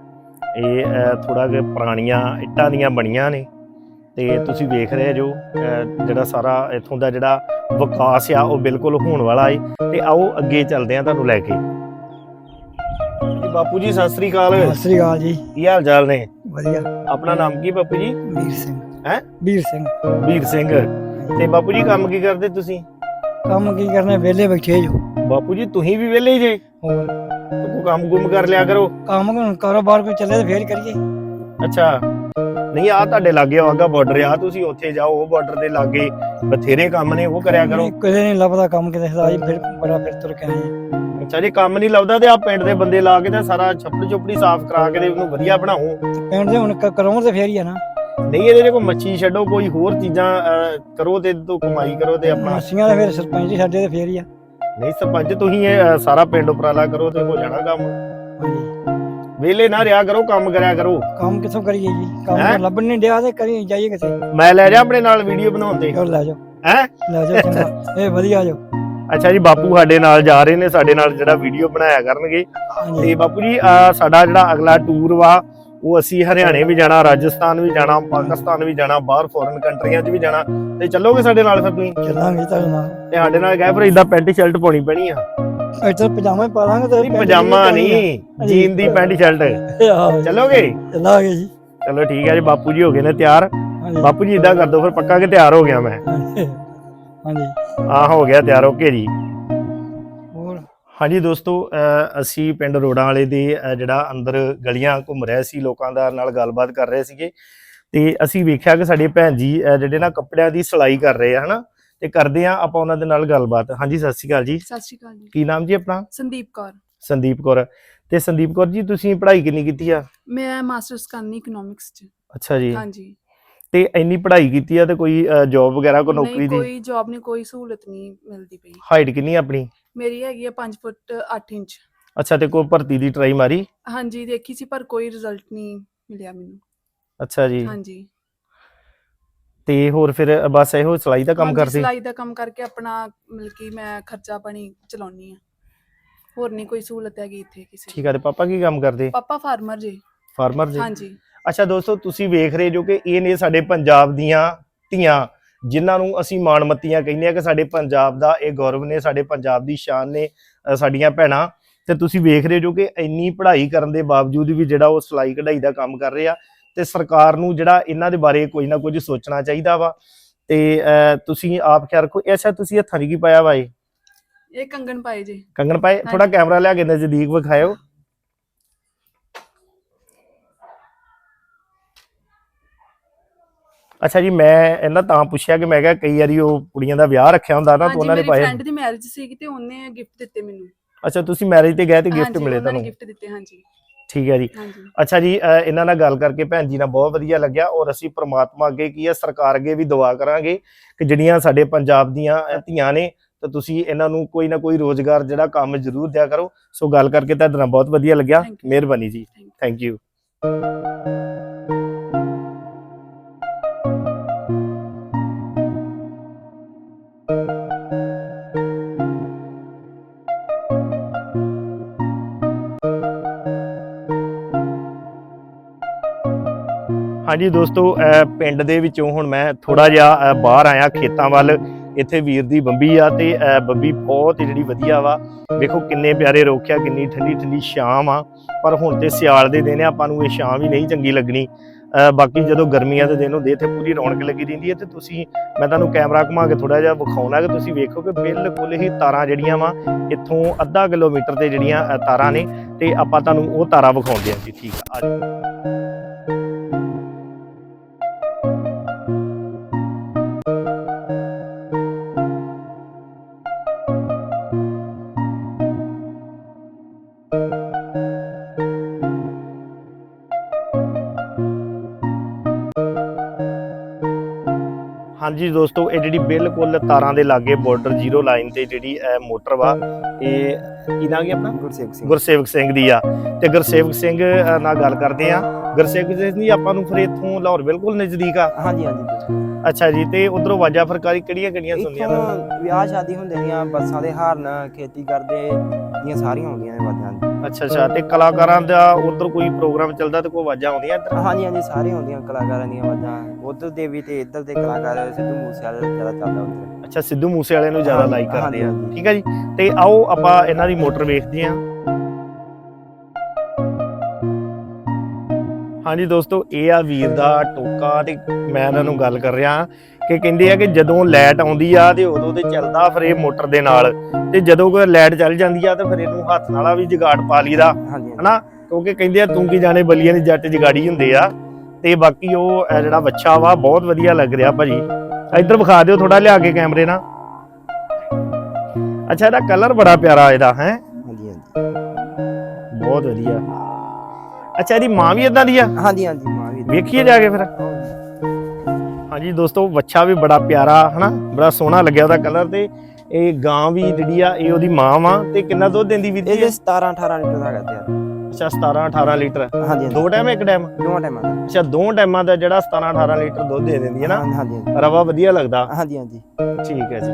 ਇਹ ਥੋੜਾ ਕਿ ਪੁਰਾਣੀਆਂ ਇੱਟਾਂ ਦੀਆਂ ਬਣੀਆਂ ਨੇ। ਤੇ ਤੁਸੀਂ ਵੇਖ ਰਹੇ ਜੋ ਜਿਹੜਾ ਸਾਰਾ ਇਥੋਂ ਦਾ ਜਿਹੜਾ ਵਿਕਾਸ ਆ, ਉਹ ਬਿਲਕੁਲ ਹੋਣ ਵਾਲਾ ਏ। ਤੇ ਆਓ ਅੱਗੇ ਚੱਲਦੇ ਆ ਤੁਹਾਨੂੰ ਲੈ ਕੇ। ਬਾਪੂ ਜੀ ਸਤਿ ਸ੍ਰੀ ਅਕਾਲ। ਸਤਿ ਸ੍ਰੀ ਅਕਾਲ ਜੀ। ਕੀ ਹਾਲ ਚਾਲ ਨੇ? ਵਧੀਆ। ਆਪਣਾ ਨਾਮ ਕੀ ਬਾਪੂ ਜੀ? ਵੀਰ ਸਿੰਘ। ਹੈਂ? ਵੀਰ ਸਿੰਘ। ਵੀਰ ਸਿੰਘ। ਤੇ ਬਾਪੂ ਜੀ ਕੰਮ ਕੀ ਕਰਦੇ ਤੁਸੀਂ? ਕੰਮ ਕੀ ਕਰਨੇ ਵਿਹਲੇ ਬੈਠੇ ਜੋ। ਬਾਪੂ ਜੀ ਤੁਸੀਂ ਵੀ ਵਿਹਲੇ ਜੇ? ਹੋਰ। ਕੋਈ ਕੰਮ ਗੁੰਮ ਕਰ ਲਿਆ ਕਰੋ। ਕੰਮ ਕਾਰੋਬਾਰ ਕੋਈ ਚੱਲੇ ਤੇ ਫੇਰ ਕਰੀਏ। ਅੱਛਾ। ਨਹੀਂ ਆ ਤੁਹਾਡੇ ਲਾਗੇ ਵਾਗਾ ਬਾਰਡਰ ਆ ਤੁਸੀਂ ਉੱਥੇ ਜਾਓ ਉਹ ਬਾਰਡਰ ਦੇ ਲਾਗੇ ਬਥੇਰੇ ਕੰਮ ਨੇ ਉਹ ਕਰਿਆ ਕਰੋ। ਕਿਤੇ ਨਹੀਂ ਲੱਭਦਾ ਕੰਮ ਕਿਤੇ ਦਾ ਜੀ ਫਿਰ ਬੜਾ ਫਿਰ ਤੁਰ ਕੇ ਆਏ। ਅੱਛਾ ਜੇ ਕੰਮ ਨਹੀਂ ਲੱਭਦਾ ਤੇ ਆ ਪਿੰਡ ਦੇ ਬੰਦੇ ਲਾ ਕੇ ਤੇ ਸਾਰਾ ਛੱਪੜ ਚੁੱਪੜੀ ਸਾਫ਼ ਕਰਾ ਕੇ ਤੇ ਉਹਨੂੰ ਵਧੀਆ ਬਣਾਓ। ਪਿੰਡ ਦੇ ਹੁਣ ਕਰਾਉਣ ਤੇ ਫੇਰ ਹੀ ਆ ਨਾ। ਨਹੀਂ ਇਹਦੇ 'ਚ ਕੋਈ ਮੱਛੀ ਛੱਡੋ ਕੋਈ ਹੋਰ ਚੀਜ਼ਾਂ ਅਹ, ਕਰੋ ਤੇ ਤੋਂ ਕਮਾਈ ਕਰੋ ਤੇ ਆਪਣਾ। ਮਾਸੀਆਂ ਦੇ ਫਿਰ ਸਰਪੰਚ ਹੀ ਸਾਡੇ ਤੇ ਫੇਰ ਹੀ ਆ। ਨਹੀਂ ਸਰਪੰਚ ਤੁਸੀਂ ਇਹ ਅਹ, ਸਾਰਾ ਪਿੰਡ ਉਪਰਾਲਾ ਕਰੋ ਤੇ ਹੋ ਜਾਣਾ ਕੰਮ। ਹਾਂਜੀ। ਵਿਹਲੇ ਨਾ ਰਿਹਾ ਕਰੋ ਕੰਮ ਕਰਿਆ ਕਰੋ। ਕੰਮ ਕਿੱਥੋਂ ਕਰੀਏ ਜੀ? ਕੰਮ ਹੈਂ? ਤਾਂ ਲੱਭਣ ਨਹੀਂ ਡਿਆ ਤੇ ਕਰੀ ਜਾਈਏ ਕਿਤੇ ਮੈਂ ਲੈ ਜਾ ਆਪਣੇ ਨਾਲ ਵੀਡੀਓ ਬਣਾਉਣ ਤੇ। ਹੋਰ ਲੈ ਜਾਓ। ਹੈਂ? ਲੈ ਜਾਓ ਚੰਗਾ। ਇਹ ਵਧੀਆ ਜੋ ਅੱਛਾ ਜੀ ਬਾਪੂ ਸਾਡੇ ਨਾਲ ਜਾ ਰਹੇ ਨੇ ਸਾਡੇ ਨਾਲ ਜਿਹੜਾ ਵੀਡੀਓ ਬਣਾਇਆ ਕਰਨਗੇ। ਤੇ ਬਾਪੂ ਜੀ ਸਾਡਾ ਜਿਹੜਾ ਅਗਲਾ ਟੂਰ ਵਾ ਉਹ ਅਸੀਂ ਹਰਿਆਣੇ ਵੀ ਜਾਣਾ ਰਾਜਸਥਾਨ ਵੀ ਜਾਣਾ ਪਾਕਿਸਤਾਨ ਵੀ ਜਾਣਾ ਬਾਹਰ ਫੋਰਨ ਕੰਟਰੀਆਂ 'ਚ ਵੀ ਜਾਣਾ। ਤੇ ਚੱਲੋਗੇ ਸਾਡੇ ਨਾਲ ਫਿਰ ਤੁਸੀਂ? ਚੱਲਾਂਗੇ ਤੁਹਾਡੇ ਨਾਲ। ਤੇ ਸਾਡੇ ਨਾਲ ਗਏ ਫਿਰ ਇਦਾਂ ਪੈਂਟ ਸ਼ਰਟ ਪਾਉਣੀ ਪੈਣੀ ਆ। ਇੱਥੇ ਪਜਾਮੇ ਪਾ ਲਾਂਗੇ ਤੇ ਪਜਾਮਾ ਨਹੀਂ ਜੀਨ ਦੀ ਪੈਂਟ ਸ਼ਰਟ ਚੱਲੋਗੇ? ਚੱਲਾਂਗੇ ਜੀ। ਚਲੋ ਠੀਕ ਹੈ ਜੀ ਬਾਪੂ ਜੀ ਹੋ ਗਏ ਨੇ ਤਿਆਰ। ਬਾਪੂ ਜੀ ਇਦਾਂ ਕਰ ਦੋ ਫਿਰ ਪੱਕਾ ਕਿ ਤਿਆਰ ਹੋ ਗਿਆ ਮੈਂ। ਹਾਂਜੀ। ਆ ਹੋ ਗਿਆ ਤਿਆਰ ਓਕੇ ਜੀ। ਹੋਰ? ਹਾਂਜੀ ਦੋਸਤੋ ਅਸੀਂ ਪਿੰਡ ਰੋੜਾਂ ਵਾਲੇ ਦੇ ਜਿਹੜਾ ਅੰਦਰ ਗਲੀਆਂ ਘੁੰਮ ਰਹੇ ਸੀ ਲੋਕਾਂ ਦਾ ਨਾਲ ਗੱਲਬਾਤ ਕਰ ਰਹੇ ਸੀਗੇ। ਤੇ ਅਸੀਂ ਵੇਖਿਆ ਕਿ ਸਾਡੇ ਭੈਣ ਜੀ ਜਿਹੜੇ ਨਾ ਕੱਪੜਿਆਂ ਦੀ ਸਿਲਾਈ ਕਰ ਰਹੇ ਆ ਹਨਾ? ਤੇ ਕਰਦੇ ਆ ਆਪਾਂ ਉਹਨਾਂ ਦੇ ਨਾਲ ਗੱਲਬਾਤ। ਹਾਂਜੀ ਸਤਿ ਸ਼੍ਰੀ ਅਕਾਲ ਜੀ। ਸਤਿ ਸ਼੍ਰੀ ਅਕਾਲ ਜੀ। ਕੀ ਨਾਮ ਜੀ ਆਪਣਾ? ਸੰਦੀਪ ਕੌਰ। ਸੰਦੀਪ ਕੌਰ। ਤੇ ਸੰਦੀਪ ਕੌਰ ਜੀ ਤੁਸੀਂ ਪੜ੍ਹਾਈ ਕਿੰਨੀ ਕੀਤੀ ਆ? ਮੈਂ ਮਾਸਟਰਸ ਕਰਨੀ ਇਕਨੋਮਿਕਸ ਚ। ਅੱਛਾ ਜੀ। ਹਾਂਜੀ। ਤੇ ਇੰਨੀ ਪੜ੍ਹਾਈ ਕੀਤੀ ਆ ਤੇ ਕੋਈ ਜੌਬ ਵਗੈਰਾ ਕੋਈ ਨੌਕਰੀ ਨਹੀਂ ਦੀ? ਕੋਈ ਜੌਬ ਨਹੀਂ ਕੋਈ ਸਹੂਲਤ ਨਹੀਂ ਮਿਲਦੀ ਪਈ। ਹਾਈਟ ਕਿੰਨੀ ਆ ਆਪਣੀ? ਮੇਰੀ ਹੈਗੀ ਆ 5 ਫੁੱਟ 8 ਇੰਚ। ਅੱਛਾ ਤੇ ਕੋਈ ਭਰਤੀ ਦੀ ਟਰਾਈ ਮਾਰੀ? ਹਾਂਜੀ ਦੇਖੀ ਸੀ ਪਰ ਕੋਈ ਰਿਜ਼ਲਟ ਨਹੀਂ ਮਿਲਿਆ ਮੈਨੂੰ। ਅੱਛਾ ਜੀ। ਹਾਂਜੀ। ਤੇ ਹੋਰ ਫਿਰ ਬਸ ਇਹੋ ਸਿਲਾਈ ਦਾ ਕੰਮ ਕਰਦੇ? ਸਿਲਾਈ ਦਾ ਕੰਮ ਕਰਕੇ ਆਪਣਾ ਮਿਲ ਕਿ ਮੈਂ ਖਰਚਾ ਪਾਣੀ ਚਲਾਉਣੀ ਆ ਹੋਰ ਨਹੀਂ ਕੋਈ ਸਹੂਲਤ ਹੈਗੀ ਇੱਥੇ ਕਿਸੇ। ਠੀਕ ਆ ਤੇ ਪਾਪਾ ਕੀ ਕੰਮ ਕਰਦੇ? ਪਾਪਾ ਫਾਰਮਰ ਜੀ। ਫਾਰਮਰ ਜੀ? ਹਾਂਜੀ। ਅੱਛਾ ਦੋਸਤੋ ਤੁਸੀਂ ਵੇਖ ਰਹੇ ਜੋ ਕਿ ਇਹ ਨੇ ਸਾਡੇ ਪੰਜਾਬ ਦੀਆਂ ਧੀਆਂ ਜਿਨ੍ਹਾਂ ਨੂੰ ਅਸੀਂ ਮਾਣਮੱਤੀਆਂ ਕਹਿੰਦੇ ਆ ਕਿ ਸਾਡੇ ਪੰਜਾਬ ਦਾ ਇਹ ਗੌਰਵ ਨੇ ਸਾਡੇ ਪੰਜਾਬ ਦੀ ਸ਼ਾਨ ਨੇ ਸਾਡੀਆਂ ਭੈਣਾਂ। ਤੇ ਤੁਸੀਂ ਵੇਖ ਰਹੇ ਜੋ ਕਿ ਇੰਨੀ ਪੜ੍ਹਾਈ ਕਰਨ ਦੇ ਬਾਵਜੂਦ ਵੀ ਜਿਹੜਾ ਉਹ ਸਿਲਾਈ ਕਢਾਈ ਦਾ ਕੰਮ ਕਰ ਰਹੇ ਆ ਤੇ ਸਰਕਾਰ ਨੂੰ ਜਿਹੜਾ ਇਹਨਾਂ ਦੇ ਬਾਰੇ ਕੋਈ ਨਾ ਕੁਝ ਸੋਚਣਾ ਚਾਹੀਦਾ ਵਾ। ਤੇ ਤੁਸੀਂ ਆਪ ਖਿਆਲ ਰੱਖੋ ਐਸਾ ਤੁਸੀਂ ਹੱਥਾਂ 'ਚ ਕੀ ਪਾਇਆ ਵਾ ਇਹ? ਇਹ ਕੰਗਣ ਪਾਏ ਜੀ। ਕੰਗਣ ਪਾਏ? ਥੋੜਾ। ਕੈਮਰਾ ਲਿਆ ਕੇ ਨਜ਼ਦੀਕ ਵਿਖਾਇਓ। ਅੱਛਾ ਜੀ ਮੈਂ ਇਹਨਾਂ ਤਾਂ ਪੁੱਛਿਆ ਕਿ ਮੈਂ ਕਿਹਾ ਕਈ ਵਾਰੀ ਉਹ ਕੁੜੀਆਂ ਦਾ ਵਿਆਹ ਰੱਖਿਆ ਹੁੰਦਾ ਨਾ ਤਾਂ ਉਹਨਾਂ ਨੇ ਪਾਏ ਫਰੈਂਡ ਦੀ ਮੈਰਿਜ ਸੀਗੀ ਤੇ ਉਹਨੇ ਗਿਫਟ ਦਿੱਤੇ ਮੈਨੂੰ। ਅੱਛਾ ਤੁਸੀਂ ਮੈਰਿਜ ਤੇ ਗਏ ਤੇ ਗਿਫਟ ਮਿਲੇ ਤੁਹਾਨੂੰ? ਗਿਫਟ ਦਿੱਤੇ ਹਾਂਜੀ। ਠੀਕ ਹੈ ਜੀ। ਅੱਛਾ ਜੀ ਇਹਨਾਂ ਨਾਲ ਗੱਲ ਕਰਕੇ ਭੈਣ ਜੀ ਨਾਲ ਬਹੁਤ ਵਧੀਆ ਲੱਗਿਆ ਔਰ ਅਸੀਂ ਪ੍ਰਮਾਤਮਾ ਅੱਗੇ ਕੀ ਹੈ ਸਰਕਾਰ ਅੱਗੇ ਵੀ ਦੁਆ ਕਰਾਂਗੇ ਕਿ ਜਿਹੜੀਆਂ ਸਾਡੇ ਪੰਜਾਬ ਦੀਆਂ ਧੀਆਂ ਨੇ ਤਾਂ ਤੁਸੀਂ ਇਹਨਾਂ ਨੂੰ ਕੋਈ ਨਾ ਕੋਈ ਰੋਜ਼ਗਾਰ ਜਿਹੜਾ ਕੰਮ ਜ਼ਰੂਰ ਦਿਆ ਕਰੋ। ਸੋ ਗੱਲ ਕਰਕੇ ਤੁਹਾਡੇ ਨਾਲ ਬਹੁਤ ਵਧੀਆ ਲੱਗਿਆ. ਮਿਹਰਬਾਨੀ ਜੀ. ਥੈਂਕ ਯੂ ਹਾਂਜੀ ਦੋਸਤੋ ਪਿੰਡ ਦੇ ਵਿੱਚੋਂ ਹੁਣ ਮੈਂ ਥੋੜਾ ਜਿਹਾ ਬਾਹਰ ਆਇਆ ਖੇਤਾਂ ਵੱਲ। ਇੱਥੇ ਵੀਰ ਦੀ ਬੰਬੀ ਆ ਤੇ ਬੰਬੀ ਬਹੁਤ ਜਿਹੜੀ ਵਧੀਆ ਵਾ। ਵੇਖੋ ਕਿੰਨੇ ਪਿਆਰੇ ਰੁੱਖ ਆ, ਕਿੰਨੀ ਠੰਡੀ ਠੰਡੀ ਛਾਂ ਆ ਪਰ ਹੁਣ ਤੇ ਸਿਆਲ ਦੇ ਦਿਨ ਆ, ਆਪਾਂ ਨੂੰ ਇਹ ਛਾਂ ਹੀ ਨਹੀਂ ਚੰਗੀ ਲੱਗਣੀ। ਬਾਕੀ ਜਦੋਂ ਗਰਮੀਆਂ ਦੇ ਦਿਨ ਹੁੰਦੇ, ਇੱਥੇ ਪੂਰੀ ਰੌਣਕ ਲੱਗੀ ਰਹਿੰਦੀ ਹੈ ਤੇ ਤੁਸੀਂ, ਮੈਂ ਤੁਹਾਨੂੰ ਕੈਮਰਾ ਘੁਮਾ ਕੇ ਥੋੜਾ ਜਿਹਾ ਵਿਖਾਉਣਾ ਕਿ ਤੁਸੀਂ ਵੇਖੋ ਕਿ ਬਿਲਕੁਲ ਹੀ ਤਾਰਾਂ ਜਿਹੜੀਆਂ ਵਾ, ਇੱਥੋਂ ਅੱਧਾ ਕਿਲੋਮੀਟਰ ਤੇ ਜਿਹੜੀਆਂ ਤਾਰਾਂ ਨੇ। ਤੇ ਆਪਾਂ ਤੁਹਾਨੂੰ ਉਹ ਤਾਰਾਂ ਵਿਖਾਉਂਦੇ ਹਾਂ ਜੀ, ਠੀਕ ਆ ਆ ਹਾਂਜੀ ਦੋਸਤੋ ਇਹ ਜਿਹੜੀ ਬਿਲਕੁਲ ਤਾਰਾਂ ਦੇ ਲਾਗੇ ਬਾਰਡਰ ਜ਼ੀਰੋ ਲਾਈਨ ਤੇ ਜਿਹੜੀ ਇਹ ਮੋਟਰ ਵਾ ਇਹ ਕੀ ਨਾਮ ਹੈ ਆਪਣਾ? ਗੁਰਸੇਵਕ ਸਿੰਘ। ਗੁਰਸੇਵਕ ਸਿੰਘ ਦੀ ਆ। ਤੇ ਗੁਰਸੇਵਕ ਸਿੰਘ ਨਾਲ ਗੱਲ ਕਰਦੇ ਆ। ਗੁਰਸੇਵਕ ਸਿੰਘ ਜੀ ਆਪਾਂ ਨੂੰ ਫਿਰ ਇੱਥੋਂ ਲਾਹੌਰ ਬਿਲਕੁਲ ਨਜ਼ਦੀਕ ਆ। ਹਾਂਜੀ ਹਾਂਜੀ। ਅੱਛਾ ਜੀ ਤੇ ਉਧਰੋਂ ਵਾਜਾ ਫਰਕਾਰੀ ਕਿਹੜੀਆਂ ਕਿਹੜੀਆਂ ਸੁਣਦੀਆਂ ਨੇ ਵਿਆਹ ਸ਼ਾਦੀ ਹੁੰਦੇ ਦੀਆਂ ਬੱਸਾਂ ਦੇ ਹਾਰਨ ਖੇਤੀ ਕਰਦੇ ਦੀਆਂ ਸਾਰੀਆਂ ਆਉਂਦੀਆਂ ਨੇ ਵਾਜਾਂ ਅੱਛਾ ਅੱਛਾ ਤੇ ਕਲਾਕਾਰਾਂ ਦਾ ਉਧਰ ਕੋਈ ਪ੍ਰੋਗਰਾਮ ਚੱਲਦਾ ਤੇ ਕੋਈ ਆਵਾਜ਼ਾਂ ਆਉਂਦੀਆਂ ਇੱਧਰ? ਹਾਂਜੀ ਹਾਂਜੀ ਸਾਰੀਆਂ ਆਉਂਦੀਆਂ ਕਲਾਕਾਰਾਂ ਦੀਆਂ ਵਾਜਾਂ ਉਧਰ ਦੇ ਵੀ ਤੇ ਇੱਧਰ ਦੇ ਕਲਾਕਾਰ ਸਿੱਧੂ ਮੂਸੇਵਾਲਾ ਜ਼ਿਆਦਾ ਚੱਲਦਾ ਉੱਧਰ। ਅੱਛਾ ਸਿੱਧੂ ਮੂਸੇ ਵਾਲੇ ਨੂੰ ਜ਼ਿਆਦਾ ਲਾਈਕ ਕਰਦੇ ਆ। ਠੀਕ ਹੈ ਜੀ। ਤੇ ਆਓ ਆਪਾਂ ਇਹਨਾਂ ਦੀ ਮੋਟਰ ਵੇਖਦੇ ਆ ਹਾਂਜੀ ਦੋਸਤੋ ਇਹ ਆ ਵੀਰ ਦਾ ਟੋਕਾ ਤੇ ਮੈਂ ਇਹਨਾਂ ਨੂੰ ਗੱਲ ਕਰ ਰਿਹਾ। ਕਿ ਕਹਿੰਦੇ ਆ ਕਿ ਜਦੋਂ ਲਾਈਟ ਆਉਂਦੀ ਆ ਤੇ ਉਦੋਂ ਤੇ ਚੱਲਦਾ ਫਿਰ ਇਹ ਮੋਟਰ ਦੇ ਨਾਲ। ਤੇ ਜਦੋਂ ਕੋਈ ਲਾਈਟ ਚੱਲ ਜਾਂਦੀ ਆ ਤੇ ਫਿਰ ਇਹਨੂੰ ਹੱਥ ਨਾਲ ਵੀ ਜਗਾੜ ਪਾ ਲਈਦਾ। ਹਨਾ? ਕਿਉਂਕਿ ਕਹਿੰਦੇ ਆ ਤੂੰ ਕੀ ਜਾਣੇ ਬਲੀਆਂ ਦੀ ਜੱਟ ਜਗਾੜੀ ਹੁੰਦੇ ਆ। ਤੇ ਬਾਕੀ ਉਹ ਜਿਹੜਾ ਬੱਚਾ ਵਾ ਬਹੁਤ ਵਧੀਆ ਲੱਗ ਰਿਹਾ ਭਾਜੀ। ਇੱਧਰ ਵਿਖਾ ਦਿਓ ਥੋੜਾ ਲਿਆ ਕੇ ਕੈਮਰੇ ਨਾਲ। ਅੱਛਾ ਇਹਦਾ ਕਲਰ ਬੜਾ ਪਿਆਰਾ ਇਹਦਾ ਹੈ? ਹਾਂਜੀ ਹਾਂਜੀ। ਬਹੁਤ ਵਧੀਆ। ਅੱਛਾ ਇਹਦੀ ਮਾਂ ਵੀ ਇਦਾਂ ਦੀ ਆ? ਹਾਂਜੀ ਹਾਂਜੀ ਮਾਂ ਵੀ ਵੇਖੀਏ ਜਾ ਕੇ ਫਿਰ। ਹਾਂਜੀ ਦੋਸਤੋ ਬੱਚਾ ਵੀ ਬੜਾ ਪਿਆਰਾ ਹਨਾ? ਬੜਾ ਸੋਹਣਾ ਲੱਗਿਆ ਉਹਦਾ ਕਲਰ ਤੇ। ਇਹ ਗਾਂ ਵੀ ਜਿਹੜੀ ਆ ਇਹ ਉਹਦੀ ਮਾਂ ਵਾ। ਤੇ ਕਿੰਨਾ ਦੁੱਧ ਦਿੰਦੀ ਵੀਰ ਇਹ ਜੀ 17 18 ਲੀਟਰ ਦਾ ਹੈਗਾ ਤੇ ਅੱਛਾ 17 18 ਲੀਟਰ। ਹਾਂਜੀ ਦੋ ਟਾਈਮ ਇੱਕ ਟਾਈਮ ਦੋਵਾਂ ਟਾਈਮਾਂ ਦਾ ਅੱਛਾ ਦੋ ਟਾਈਮਾਂ ਦਾ ਜਿਹੜਾ 17 18 ਲੀਟਰ ਦੁੱਧ ਦੇ ਦਿੰਦੀ ਹੈ ਨਾ? ਹਾਂਜੀ ਰਵਾ ਵਧੀਆ ਲੱਗਦਾ। ਹਾਂਜੀ ਹਾਂਜੀ। ਠੀਕ ਹੈ ਜੀ।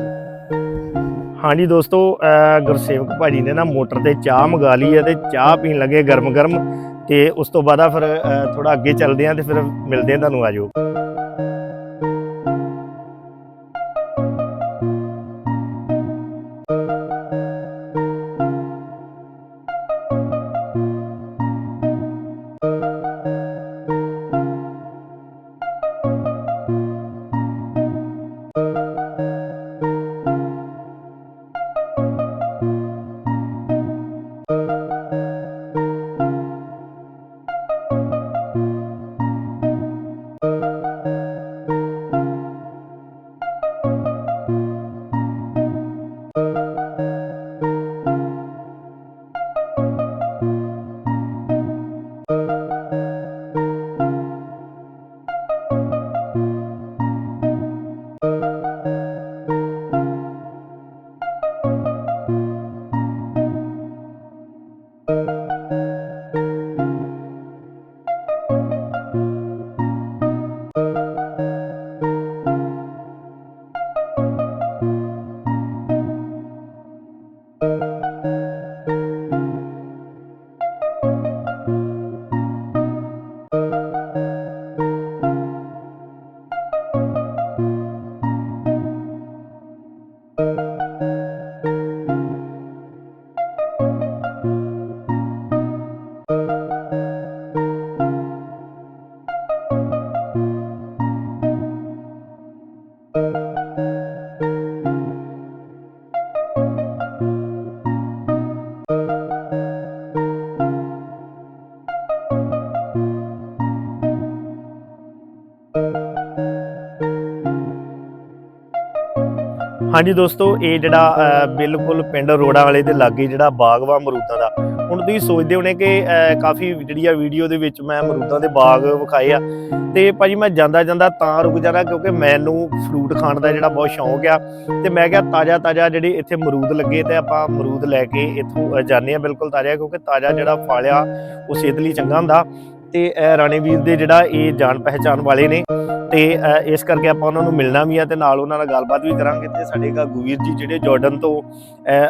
ਹਾਂਜੀ ਦੋਸਤੋ ਗੁਰਸੇਵਕ ਭਾਜੀ ਨੇ ਨਾ ਮੋਟਰ ਤੇ ਚਾਹ ਮੰਗਾ ਲਈ ਹੈ ਤੇ ਚਾਹ ਪੀਣ ਲੱਗੇ ਗਰਮ ਗਰਮ ਤੇ ਉਸ ਤੋਂ ਬਾਅਦ ਆ ਫਿਰ ਥੋੜਾ ਅੱਗੇ ਚੱਲਦੇ ਆਂ ਤੇ ਫਿਰ ਮਿਲਦੇ ਆਂ ਤੁਹਾਨੂੰ ਆਜੋ ਹਾਂਜੀ ਦੋਸਤੋ ਇਹ ਜਿਹੜਾ ਬਿਲਕੁਲ ਪਿੰਡ ਰੋੜਾ ਵਾਲੇ ਦੇ ਲਾਗੇ ਜਿਹੜਾ ਬਾਗ ਵਾ ਅਮਰੂਦਾਂ ਦਾ। ਹੁਣ ਤੁਸੀਂ ਸੋਚਦੇ ਹੋਣੇ ਕਿ ਕਾਫੀ ਜਿਹੜੀ ਆ ਵੀਡੀਓ ਦੇ ਵਿੱਚ ਮੈਂ ਅਮਰੂਦਾਂ ਦੇ ਬਾਗ ਵਿਖਾਏ ਆ। ਤੇ ਭਾਜੀ ਮੈਂ ਜਾਂਦਾ ਜਾਂਦਾ ਤਾਂ ਰੁਕ ਜਾਣਾ ਕਿਉਂਕਿ ਮੈਨੂੰ ਫਰੂਟ ਖਾਣ ਦਾ ਜਿਹੜਾ ਬਹੁਤ ਸ਼ੌਂਕ ਆ। ਤੇ ਮੈਂ ਕਿਹਾ ਤਾਜ਼ਾ ਤਾਜ਼ਾ ਜਿਹੜੇ ਇੱਥੇ ਅਮਰੂਦ ਲੱਗੇ ਤੇ ਆਪਾਂ ਅਮਰੂਦ ਲੈ ਕੇ ਇੱਥੋਂ ਜਾਂਦੇ ਆ ਬਿਲਕੁਲ ਤਾਜ਼ਾ ਕਿਉਂਕਿ ਤਾਜ਼ਾ ਜਿਹੜਾ ਫਲ ਆ ਉਹ ਸਿਹਤ ਲਈ ਚੰਗਾ ਹੁੰਦਾ। ਤੇ ਅਹ, ਵੀਰ ਦੇ ਜਿਹੜਾ ਇਹ ਜਾਣ ਪਹਿਚਾਨ ਵਾਲੇ ਨੇ ਤੇ ਇਸ ਕਰਕੇ ਆਪਾਂ ਉਹਨਾਂ ਨੂੰ ਮਿਲਣਾ ਵੀ ਆ ਤੇ ਨਾਲ ਉਹਨਾਂ ਨਾਲ ਗੱਲਬਾਤ ਵੀ ਕਰਾਂਗੇ ਤੇ ਸਾਡੇ ਗਾਗੂ ਵੀਰ ਜੀ ਜਿਹੜੇ ਜਾਰਡਨ ਤੋਂ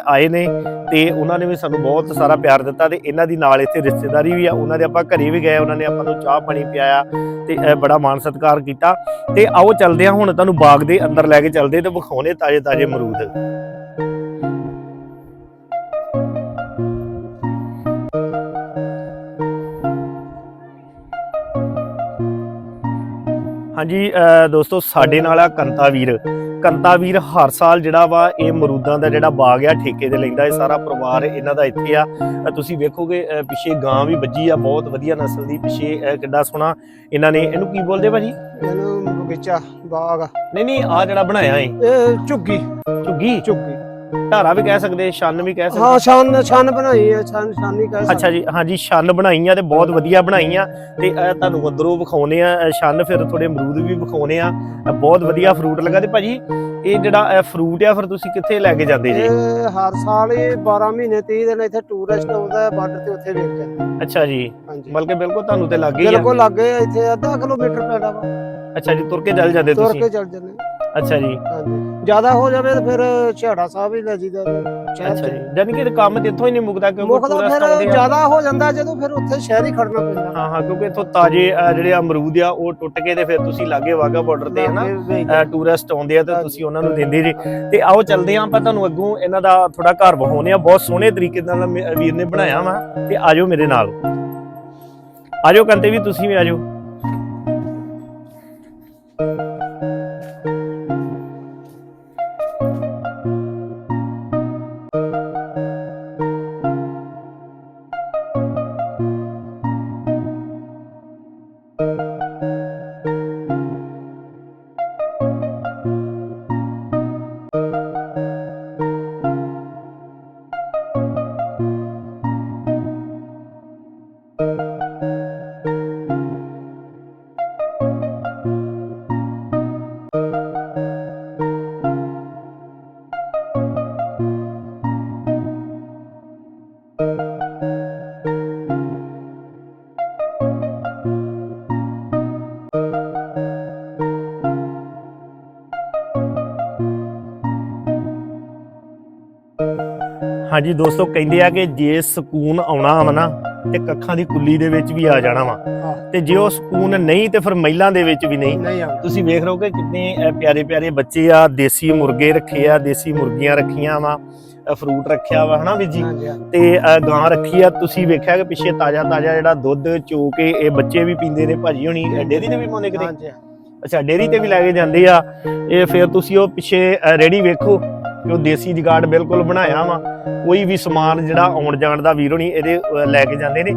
ਆਏ ਨੇ ਤੇ ਉਹਨਾਂ ਨੇ ਵੀ ਸਾਨੂੰ ਬਹੁਤ ਸਾਰਾ ਪਿਆਰ ਦਿੱਤਾ ਤੇ ਇਹਨਾਂ ਦੀ ਨਾਲ ਇੱਥੇ ਰਿਸ਼ਤੇਦਾਰੀ ਵੀ ਆ, ਉਹਨਾਂ ਦੇ ਆਪਾਂ ਘਰੇ ਵੀ ਗਏ, ਉਹਨਾਂ ਨੇ ਆਪਾਂ ਨੂੰ ਚਾਹ ਪਾਣੀ ਪਿਆਇਆ ਤੇ ਬੜਾ ਮਾਣ ਸਤਿਕਾਰ ਕੀਤਾ ਤੇ ਆਓ ਚੱਲਦੇ ਆ ਹੁਣ ਤੁਹਾਨੂੰ ਬਾਗ ਦੇ ਅੰਦਰ ਲੈ ਕੇ ਚੱਲਦੇ ਤੇ ਵਿਖਾਉਣੇ ਤਾਜ਼ੇ ਤਾਜ਼ੇ ਮਰੂਦ ਹਾਂਜੀ ਦੋਸਤੋ ਸਾਡੇ ਨਾਲ ਆ ਕੰਤਾ ਵੀਰ। ਕੰਤਾ ਵੀਰ ਹਰ ਸਾਲ ਜਿਹੜਾ ਵਾ ਇਹ ਅਮਰੂਦਾਂ ਦਾ ਜਿਹੜਾ ਬਾਗ ਆ ਠੇਕੇ ਤੇ ਲੈਂਦਾ ਇਹ ਸਾਰਾ ਪਰਿਵਾਰ ਇਹਨਾਂ ਦਾ ਇੱਥੇ ਆ। ਤੁਸੀਂ ਵੇਖੋਗੇ ਪਿੱਛੇ ਗਾਂ ਵੀ ਵੱਜੀ ਆ ਬਹੁਤ ਵਧੀਆ ਨਸਲ ਦੀ ਪਿੱਛੇ ਕਿੱਡਾ ਸੋਹਣਾ ਇਹਨਾਂ ਨੇ ਇਹਨੂੰ ਕੀ ਬੋਲਦੇ ਭਾਜੀ? ਇਹਨੂੰ ਬਗੀਚਾ ਬਾਗ ਨਹੀਂ ਨਹੀਂ ਆ ਜਿਹੜਾ ਬਣਾਇਆ ਏ। ਇਹ ਝੁੱਗੀ। ਝੁੱਗੀ? ਝੁੱਗੀ। ਧਾਰਾ ਵੀ ਕਹਿ ਸਕਦੇ ਛੰਨ ਵੀ ਕਹਿ ਸਕਦੇ। ਹਾਂ ਛਾਨ ਛਾਨ ਬਣਾਈ ਹੈ ਛਾਨ ਛਾਨੀ ਕਹਿ ਸਕਦੇ ਅੱਛਾ ਜੀ ਹਾਂਜੀ ਛੰਨ ਬਣਾਈਆਂ ਤੇ ਬਹੁਤ ਵਧੀਆ ਬਣਾਈਆਂ। ਤੇ ਇਹ ਤੁਹਾਨੂੰ ਅੰਦਰੋਂ ਵਿਖਾਉਨੇ ਆ ਛੰਨ ਫਿਰ ਥੋੜੇ ਅਮਰੂਦ ਵੀ ਵਿਖਾਉਨੇ ਆ। ਬਹੁਤ ਵਧੀਆ ਫਰੂਟ ਲੱਗਾ ਤੇ ਭਾਜੀ ਇਹ ਜਿਹੜਾ ਫਰੂਟ ਆ ਫਿਰ ਤੁਸੀਂ ਕਿੱਥੇ ਲੈ ਕੇ ਜਾਂਦੇ ਜੀ? ਇਹ ਹਰ ਸਾਲ ਇਹ 12 ਮਹੀਨੇ 30 ਦਿਨ ਇੱਥੇ ਟੂਰਿਸਟ ਆਉਂਦਾ ਹੈ ਬਾਰਡਰ ਤੇ ਉੱਥੇ ਵੇਖ ਜਾਂਦਾ ਅੱਛਾ ਜੀ ਬਲਕਿ ਬਿਲਕੁਲ ਤੁਹਾਨੂੰ ਤੇ ਲੱਗੇ ਹੀ ਆ ਬਿਲਕੁਲ ਲੱਗੇ ਇੱਥੇ ਅੱਧਾ ਕਿਲੋਮੀਟਰ ਪੈਂਦਾ ਵਾ। ਅੱਛਾ ਜੀ ਤੁਰ ਕੇ ਚੱਲ ਜਾਂਦੇ ਤੁਰ ਤੁਸੀਂ। ਕੇ ਚੱਲ ਜੰਨੇ ਅੱਛਾ ਜੀ। ਹਾਂਜੀ। ਜ਼ਿਆਦਾ ਹੋ ਜਾਵੇ ਤਾਂ ਫਿਰ ਝਾੜਾ ਸਾਹਿਬ ਹੀ ਲੈ ਜੀਦਾ ਸ਼ਹਿਰ ਅੱਛਾ ਚ ਜੀ। ਯਾਨੀ ਕਿ ਕੰਮ ਤੇ ਇੱਥੋਂ ਹੀ ਨਹੀਂ ਮੁੱਕਦਾ ਕਿਉਂਕਿ ਮੁੱਕਦਾ ਆਉਂਦੇ ਫਿਰ ਆ। ਜ਼ਿਆਦਾ ਹੋ ਜਾਂਦਾ ਜਦੋਂ ਫਿਰ ਉੱਥੇ ਸ਼ਹਿਰ ਹੀ ਖੜਨਾ ਪੈਂਦਾ। ਹਾਂ ਹਾਂ ਕਿਉਂਕਿ ਇੱਥੋਂ ਤਾਜ਼ੇ ਜਿਹੜੇ ਅਮਰੂਦ ਆ ਉਹ ਟੁੱਟ ਕੇ ਤੇ ਫਿਰ ਤੁਸੀਂ ਲਾਗੇ ਵਾਗਾ ਬਾਰਡਰ ਤੇ ਹਨਾ ਹਨਾ ਟੂਰਿਸਟ ਆਉਂਦੇ ਆ ਤੇ ਤੁਸੀਂ ਉਹਨਾਂ ਨੂੰ ਦਿੰਦੇ ਜੀ। ਤੇ ਆਓ ਚੱਲਦੇ ਆਂ ਆਪਾਂ ਤੁਹਾਨੂੰ ਅੱਗੋਂ ਇਹਨਾਂ ਦਾ ਥੋੜਾ ਘਰ ਵਿਖਾਉਨੇ ਆ ਬਹੁਤ ਸੋਹਣੇ ਤਰੀਕੇ ਨਾਲ ਮੇ- ਵੀਰ ਨੇ ਬਣਾਇਆ ਵਾ ਤੇ ਆਜੋ ਮੇਰੇ ਨਾਲ। ਆਜੋ ਕੰਤੇ ਵੀ ਤੁਸੀਂ ਵੀ ਆਜੋ। ਹਾਂਜੀ ਦੋਸਤੋ ਕਹਿੰਦੇ ਆ ਕਿ ਜੇ ਸਕੂਨ ਆਉਣਾ ਵਾ ਨਾ ਤੇ ਕੱਖਾਂ ਦੀ ਕੁੱਲੀ ਦੇ ਵਿੱਚ ਵੀ ਆ ਜਾਣਾ ਵਾ। ਤੇ ਜੇ ਉਹ ਸਕੂਨ ਨਹੀਂ ਤੇ ਫਿਰ ਮਹਿਲਾਂ ਦੇ ਵਿੱਚ ਵੀ ਨਹੀਂ। ਤੁਸੀਂ ਵੇਖ ਰਹੇ ਹੋ ਕਿ ਕਿੰਨੇ ਪਿਆਰੇ ਪਿਆਰੇ ਬੱਚੇ ਆ ਦੇਸੀ ਮੁਰਗੇ ਰੱਖੇ ਆ ਦੇਸੀ ਮੁਰਗੀਆਂ ਰੱਖੀਆਂ ਵਾ ਫਰੂਟ ਰੱਖਿਆ ਵਾ ਹਨਾ ਵੀ ਜੀ। ਤੇ ਗਾਂ ਰੱਖੀ ਆ। ਤੁਸੀਂ ਵੇਖਿਆ ਕਿ ਪਿੱਛੇ ਤਾਜ਼ਾ ਤਾਜ਼ਾ ਜਿਹੜਾ ਦੁੱਧ ਚੋ ਕੇ ਇਹ ਬੱਚੇ ਵੀ ਪੀਂਦੇ ਨੇ ਭਾਜੀ ਹੁਣੀ ਅ, ਡੇਅਰੀ ਤੇ ਵੀ ਪਾਉਂਦੇ ਕਿਤੇ? ਅੱਛਾ ਡੇਅਰੀ ਤੇ ਵੀ ਲੈ ਕੇ ਜਾਂਦੇ ਆ। ਇਹ ਫਿਰ ਤੁਸੀਂ ਉਹ ਪਿੱਛੇ ਅ, ਰੇਹੜੀ ਵੇਖੋ। ਕਿ ਉਹ ਦੇਸੀ ਜਗਾੜ ਬਿਲਕੁਲ ਬਣਾਇਆ ਵਾ। ਕੋਈ ਵੀ ਸਮਾਨ ਜਿਹੜਾ ਆਉਣ ਜਾਣ ਦਾ ਵੀਰੋ ਨਹੀਂ ਇਹਦੇ ਲੈ ਕੇ ਜਾਂਦੇ ਨੇ।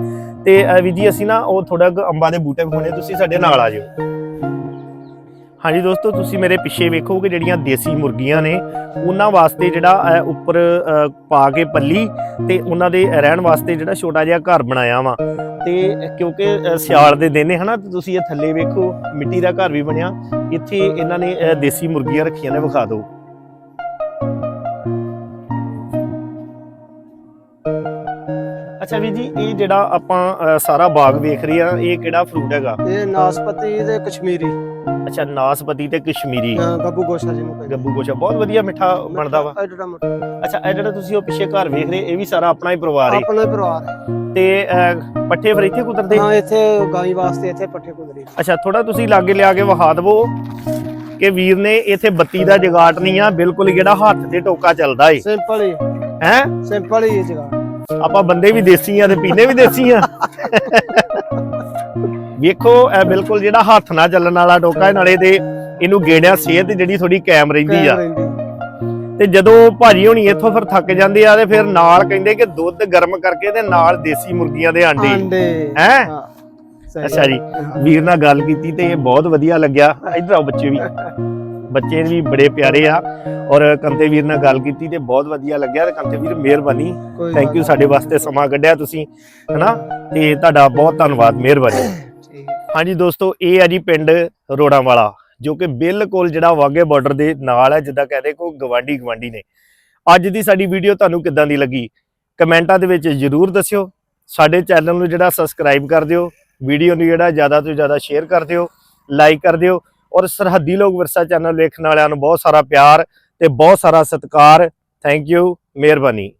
ਤੇ ਵੀ ਜੀ ਅਸੀਂ ਨਾ ਉਹ ਥੋੜਾ ਅੰਬਾਂ ਦੇ ਬੂਟੇ ਵਿਖਾਉਣੇ, ਤੁਸੀਂ ਸਾਡੇ ਨਾਲ ਆ ਜਾਓ। ਹਾਂਜੀ ਦੋਸਤੋ, ਤੁਸੀਂ ਮੇਰੇ ਪਿੱਛੇ ਵੇਖੋ ਜਿਹੜੀਆਂ ਦੇਸੀ ਮੁਰਗੀਆਂ ਨੇ, ਉਹਨਾਂ ਵਾਸਤੇ ਜਿਹੜਾ ਉੱਪਰ ਪਾ ਕੇ ਪੱਲੀ ਤੇ ਉਹਨਾਂ ਦੇ ਰਹਿਣ ਵਾਸਤੇ ਜਿਹੜਾ ਛੋਟਾ ਜਿਹਾ ਘਰ ਬਣਾਇਆ ਵਾ। ਤੇ, ਕਿਉਂਕਿ ਸਿਆਲ ਦੇ ਦਿਨ ਨੇ, ਹਨਾ ਤੁਸੀਂ ਇਹ ਥੱਲੇ ਵੇਖੋ, ਮਿੱਟੀ ਦਾ ਘਰ ਵੀ ਬਣਿਆ। ਇੱਥੇ ਇਹਨਾਂ ਨੇ ਦੇਸੀ ਮੁਰਗੀਆਂ ਰੱਖੀਆਂ ਨੇ, ਵਿਖਾ ਦਿਓ। ਅੱਛਾ ਵੀ ਜੀ ਇਹ ਜਿਹੜਾ ਆਪਾਂ ਸਾਰਾ ਬਾਗ ਵੇਖ ਰਹੇ ਆ ਇਹ ਕਿਹੜਾ ਫਰੂਟ ਹੈਗਾ? ਇਹ ਨਾਸਪਤੀ ਤੇ ਕਸ਼ਮੀਰੀ। ਅੱਛਾ ਨਾਸਪਤੀ ਤੇ ਕਸ਼ਮੀਰੀ। ਹਾਂ, ਗੱਬੂ ਗੋਸ਼ਾ ਜਿਹਨੂੰ ਕਹਿੰਦੇ। ਗੱਬੂ ਗੋਸ਼ਾ ਬਹੁਤ ਵਧੀਆ ਮਿੱਠਾ ਬਣਦਾ ਵਾ। ਐਡਾ ਅੱਛਾ ਇਹ ਜਿਹੜਾ ਤੁਸੀਂ ਉਹ ਪਿੱਛੇ ਘਰ ਵੇਖ ਰਹੇ ਇਹ ਵੀ ਸਾਰਾ ਆਪਣਾ ਹੀ ਪਰਿਵਾਰ ਹੈ। ਆਪਣਾ ਹੀ ਪਰਿਵਾਰ ਹੈ। ਤੇ ਪੱਠੇ ਫਿਰ ਇੱਥੇ ਕੁਤਰਦੇ? ਹਾਂ ਇੱਥੇ ਗਾਈ ਵਾਸਤੇ ਇੱਥੇ ਪੱਠੇ ਕੁਦਰੀ ਅੱਛਾ ਥੋੜਾ ਤੁਸੀਂ ਲਾਗੇ ਲਿਆ ਕੇ ਵਿਖਾ ਦਵੋ ਕਿ ਵੀਰ ਨੇ ਇੱਥੇ ਬੱਤੀ ਦਾ ਜਗਾਟ ਨਹੀਂ ਆ ਬਿਲਕੁਲ ਜਿਹੜਾ ਹੱਥ ਤੇ ਟੋਕਾ ਚੱਲਦਾ ਏ। ਸਿੰਪਲ ਹੀ। ਹੈ? ਸਿੰਪਲ ਹੀ ਇਹ ਜਗ੍ਹਾ ਆਪਾਂ ਬੰਦੇ ਵੀ ਦੇਸੀ ਆ ਤੇ ਪੀਨੇ ਵੀ ਦੇਸੀ ਆ ਵੇਖੋ ਇਹ ਬਿਲਕੁਲ ਜਿਹੜਾ ਹੱਥ ਨਾਲ ਚੱਲਣ ਵਾਲਾ ਟੋਕਾ ਹੈ ਨਾਲੇ ਤੇ ਇਹਨੂੰ ਗੇੜਿਆ ਸਿਹਤ ਜਿਹੜੀ ਥੋੜੀ ਕਾਇਮ ਰਹਿੰਦੀ ਆ। ਤੇ ਜਦੋਂ ਭਾਜੀ ਹੋਣੀ ਇੱਥੋਂ ਫਿਰ ਥੱਕ ਜਾਂਦੇ ਆ ਤੇ ਫਿਰ ਨਾਲ ਕਹਿੰਦੇ ਕਿ ਦੁੱਧ ਗਰਮ ਕਰਕੇ ਤੇ ਨਾਲ ਦੇਸੀ ਮੁਰਗੀਆਂ ਦੇ ਆਂਡੇ। ਹੈਂ? ਅੱਛਾ ਜੀ। ਵੀਰ ਨਾਲ ਗੱਲ ਕੀਤੀ ਤੇ ਇਹ ਬਹੁਤ ਵਧੀਆ ਲੱਗਿਆ। ਇੱਧਰ ਆਓ ਬੱਚੇ ਵੀ। ਬੱਚੇ ਵੀ ਬੜੇ ਪਿਆਰੇ ਆ ਔਰ ਕੰਤੇ ਵੀਰ ਨਾਲ ਗੱਲ ਕੀਤੀ ਤੇ ਬਹੁਤ ਵਧੀਆ ਲੱਗਿਆ ਤੇ ਕੰਤੇ ਵੀਰ ਮਿਹਰਬਾਨੀ। ਥੈਂਕ ਯੂ ਸਾਡੇ ਵਾਸਤੇ ਸਮਾਂ ਕੱਢਿਆ ਤੁਸੀਂ ਹਨਾ? ਤੇ ਤੁਹਾਡਾ ਬਹੁਤ ਧੰਨਵਾਦ ਮਿਹਰਬਾਨੀ। ਹਾਂਜੀ ਦੋਸਤੋ ਇਹ ਹੈ ਜੀ ਪਿੰਡ ਰੋੜਾਂ ਵਾਲਾ ਜੋ ਕਿ ਬਿਲਕੁਲ ਜਿਹੜਾ ਵਾਗੇ ਬਾਰਡਰ ਦੇ ਨਾਲ ਹੈ ਜਿੱਦਾਂ ਕਹਦੇ ਕੋ ਗਵਾਂਢੀ ਗਵਾਂਢੀ ਨੇ। ਅੱਜ ਦੀ ਸਾਡੀ ਵੀਡੀਓ ਤੁਹਾਨੂੰ ਕਿੱਦਾਂ ਦੀ ਲੱਗੀ? ਕਮੈਂਟਾਂ ਦੇ ਵਿੱਚ ਜਰੂਰ ਦੱਸਿਓ। ਸਾਡੇ ਚੈਨਲ ਨੂੰ ਜਿਹੜਾ ਸਬਸਕ੍ਰਾਈਬ ਕਰ ਦਿਓ ਵੀਡੀਓ ਨੂੰ ਜਿਹੜਾ ਜ਼ਿਆਦਾ ਤੋਂ ਜ਼ਿਆਦਾ ਸ਼ੇਅਰ ਕਰ ਦਿਓ ਲਾਈਕ ਕਰ ਦਿਓ ਔਰ ਸਰਹੱਦੀ ਲੋਕ ਵਿਰਸਾ ਚੈਨਲ ਵੇਖਣ ਵਾਲਿਆਂ ਨੂੰ ਬਹੁਤ ਸਾਰਾ ਪਿਆਰ ਤੇ ਬਹੁਤ ਸਾਰਾ ਸਤਿਕਾਰ। ਥੈਂਕ ਯੂ ਮਿਹਰਬਾਨੀ।